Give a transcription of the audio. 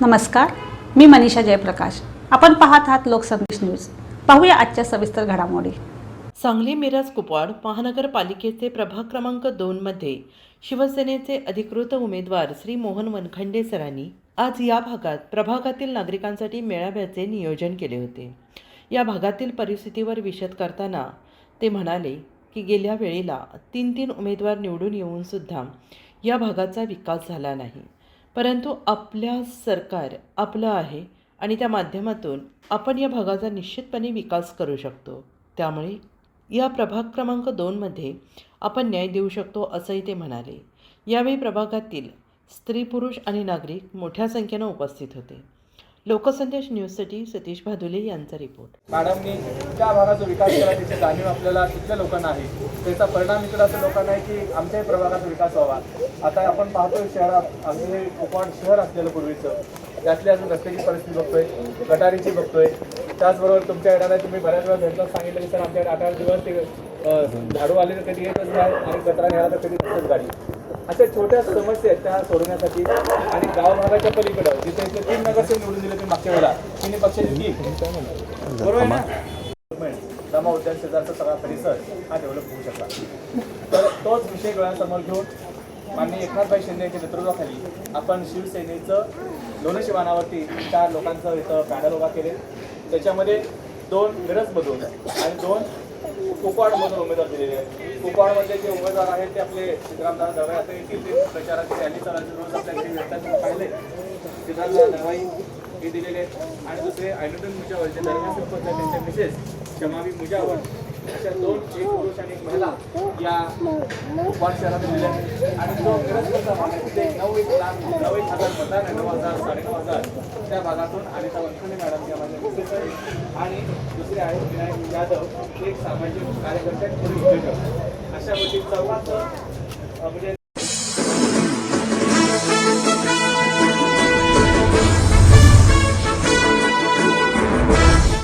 नमस्कार मी मनीषा जयप्रकाश. आपण पाहत आहात लोकसंदेश न्यूज. पाहूया आजच्या सविस्तर घडामोडी. सांगली मिरज कुपवाड महानगरपालिकेचे प्रभाग क्रमांक दोनमध्ये शिवसेनेचे अधिकृत उमेदवार श्री मोहन वनखंडे सरांनी आज या भागात प्रभागातील नागरिकांसाठी मेळाव्याचे नियोजन केले होते. या भागातील परिस्थितीवर विशद करताना ते म्हणाले की गेल्या वेळेला तीन तीन उमेदवार निवडून येऊनसुद्धा या भागाचा विकास झाला नाही. परंतु आपल्या सरकार आपलं आहे आणि त्या माध्यमातून आपण या भागाचा निश्चितपणे विकास करू शकतो. त्यामुळे या प्रभाग क्रमांक दोनमध्ये आपण न्याय देऊ शकतो असंही ते म्हणाले. यावेळी प्रभागातील स्त्री पुरुष आणि नागरिक मोठ्या संख्येनं उपस्थित होते. लोकसंदेश न्यूजसाठी सतीश भादुले यांचा रिपोर्ट. मॅडमनी त्या भागाचा विकास केला त्याची जाणीव आपल्याला तिथल्या लोकांना आहे. त्याचा परिणाम इकडे असं लोकांना आहे की आमच्याही प्रभागाचा विकास व्हावा. आता आपण पाहतोय शहरात अगदी कोकण शहर असलेलं पूर्वीचं त्यातली अजून रस्त्याची परिस्थिती बघतोय गटारीची बघतोय. त्याचबरोबर तुमच्या येणाऱ्या तुम्ही बऱ्याच वेळा भेटला सांगितलं की सर आमच्याकडे आठ आठ दिवस ते झाडू आले तर कधी येतच नाही आणि कचरा घ्यायला तर कधी नसतच गाडी. अशा छोट्या समस्या आहेत त्या सोडवण्यासाठी आणि गाव भागाच्या पलीकडं जिथे तीन नगरसेवक निवडून दिले ते मागच्या वेळेला तिन्ही पक्षाची बरोबर आहे ना? दमा उद्यान शेजारचा सगळा परिसर हा डेव्हलप होऊ शकला. तर तोच विषय डोळ्यासमोर घेऊन माननीय एकनाथभाई शिंदे यांच्या नेतृत्वाखाली आपण शिवसेनेचं लोणशिवानावरती चार लोकांचं इथं पॅनल उभा केले. त्याच्यामध्ये दोन मिरजमधून आणि दोन कुपवाडमधून उमेदवार दिलेले आहेत. कुपवाडमधले जे उमेदवार आहेत ते आपले सिद्धरामदास दळवाई आता येतील ते प्रचाराची रॅली चालायचे रोज आपल्या घरी भेटतात पाहिले. सिद्धरामदास दळवाई हे दिलेले आहेत. आणि दुसरे आयनुटन मुजावर जे दरम्यान त्यांच्या मिसेस शमावी मुजावर अशा दोन एक पुरुष आणि एक महिला या कुपवाड शहरात दिलेल्या आहेत. आणि जो मिरजकडचा भाग तिथे नऊ एक लाख नऊ एक हजार मतदार नऊ हजार साडेनऊ हजार त्या भागातून अनिता वनखंडे मॅडम या माझ्या मिसेस आहेत. आणि दुसरे आहेत विनायक यादव एक सामाजिक कार्यकर्ते अशा गोष्टी चौघांचं म्हणजे